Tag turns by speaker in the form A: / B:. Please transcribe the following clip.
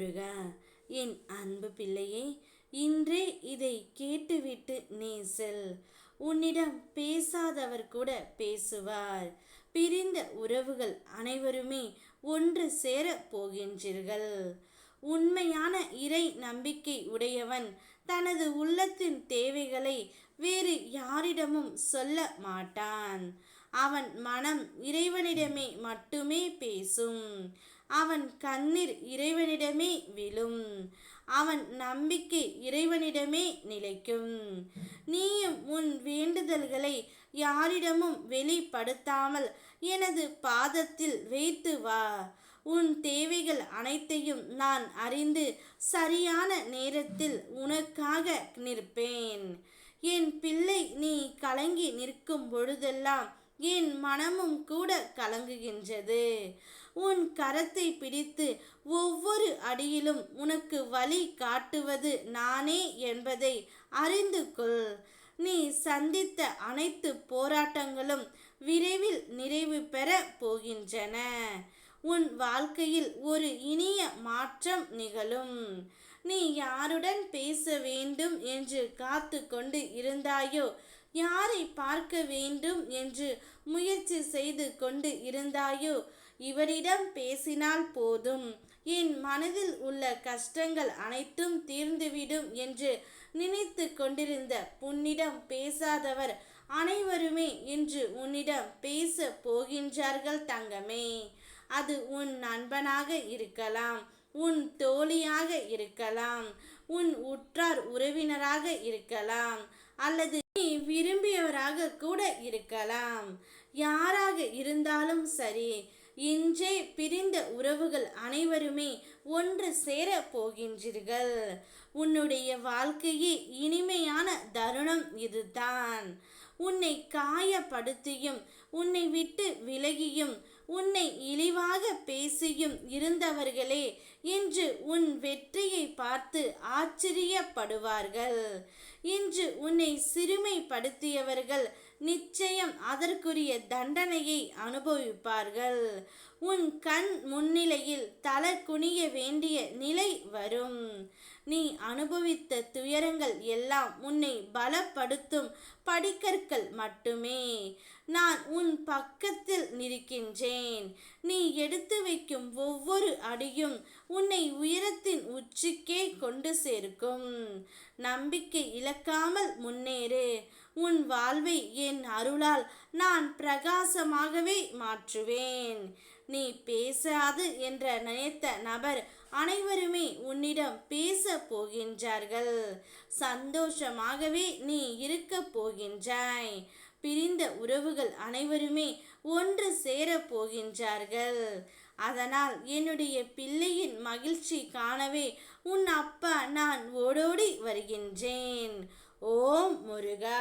A: முருகா என் அன்பு பிள்ளையே இன்றே இதை கேட்டுவிட்டு நீ செல். உன்னிடம் பேசாதவர் கூட பேசுவார். பிரிந்த உறவுகள் அனைவருமே ஒன்று சேர போகின்றீர்கள். உண்மையான இறை நம்பிக்கை உடையவன் தனது உள்ளத்தின் தேவைகளை வேறு யாரிடமும் சொல்ல மாட்டான். அவன் மனம் இறைவனிடமே மட்டுமே பேசும். அவன் கண்ணீர் இறைவனிடமே விழும். அவன் நம்பிக்கை இறைவனிடமே நிலைக்கும். நீயும் உன் வேண்டுதல்களை யாரிடமும் வெளிப்படுத்தாமல் எனது பாதத்தில் வைத்து வா. உன் தேவைகள் அனைத்தையும் நான் அறிந்து சரியான நேரத்தில் உனக்காக நிற்பேன். என் பிள்ளை நீ கலங்கி நிற்கும் பொழுதெல்லாம் என் மனமும் கூட கலங்குகின்றது. உன் கரத்தை பிடித்து ஒவ்வொரு அடியிலும் உனக்கு வழி காட்டுவது நானே என்பதை அறிந்து கொள். நீ சந்தித்த அனைத்து போராட்டங்களும் விரைவில் நிறைவு பெற போகின்றன. உன் வாழ்க்கையில் ஒரு இனிய மாற்றம் நிகழும். நீ யாருடன் பேச வேண்டும் என்று காத்து கொண்டு இருந்தாயோ யாரை பார்க்க வேண்டும் என்று முயற்சி செய்து கொண்டு இருந்தாயோ? இவரிடம் பேசினால் போதும். என் மனதில் உள்ள கஷ்டங்கள் அனைத்தும் தீர்ந்துவிடும் என்று நினைத்து கொண்டிருந்த உன்னிடம் பேசாதவர் அனைவருமே இன்று உன்னிடம் பேச போகின்றார்கள் தங்கமே. அது உன் நண்பனாக இருக்கலாம் உன் தோழியாக இருக்கலாம் உன் உற்றார் உறவினராக இருக்கலாம் அல்லது நீ விரும்பியவராக கூட இருக்கலாம். யாராக இருந்தாலும் சரி இன்றே பிரிந்த உறவுகள் அனைவருமே ஒன்று சேர போகின்றீர்கள் உன்னுடைய வாழ்க்கையே இனிமையான தருணம் இதுதான். உன்னை காயப்படுத்தியும் உன்னை விட்டு விலகியும் உன்னை இழிவாக பேசியும் இருந்தவர்களே இன்று உன் வெற்றியை பார்த்து ஆச்சரியப்படுவார்கள். இன்று உன்னை சிறுமைப்படுத்தியவர்கள் நிச்சயம் அதற்குரிய தண்டனையை அனுபவிப்பார்கள். உன் கண் முன்னிலையில் தலை குனிய வேண்டிய நிலை வரும். நீ அனுபவித்த துயரங்கள் எல்லாம் உன்னை பலப்படுத்தும் படிக்கற்கள் மட்டுமே. நான் உன் பக்கத்தில் நிற்கின்றேன். நீ எடுத்து வைக்கும் ஒவ்வொரு அடியும் உன்னை உயரத்தின் உச்சிக்கே கொண்டு சேர்க்கும். நம்பிக்கை இழக்காமல் முன்னேறு. உன் வாழ்வை என் அருளால் நான் பிரகாசமாகவே மாற்றுவேன். நீ பேசாது என்ற நினைத்த நபர் அனைவருமே உன்னிடம் பேச போகின்றார்கள். சந்தோஷமாகவே நீ இருக்க போகின்றாய். பிரிந்த உறவுகள் அனைவருமே ஒன்று சேர போகின்றார்கள். அதனால் என்னுடைய பிள்ளையின் மகிழ்ச்சி காணவே உன் அப்பா நான் ஓடோடி வருகின்றேன். ஓம் முருகா.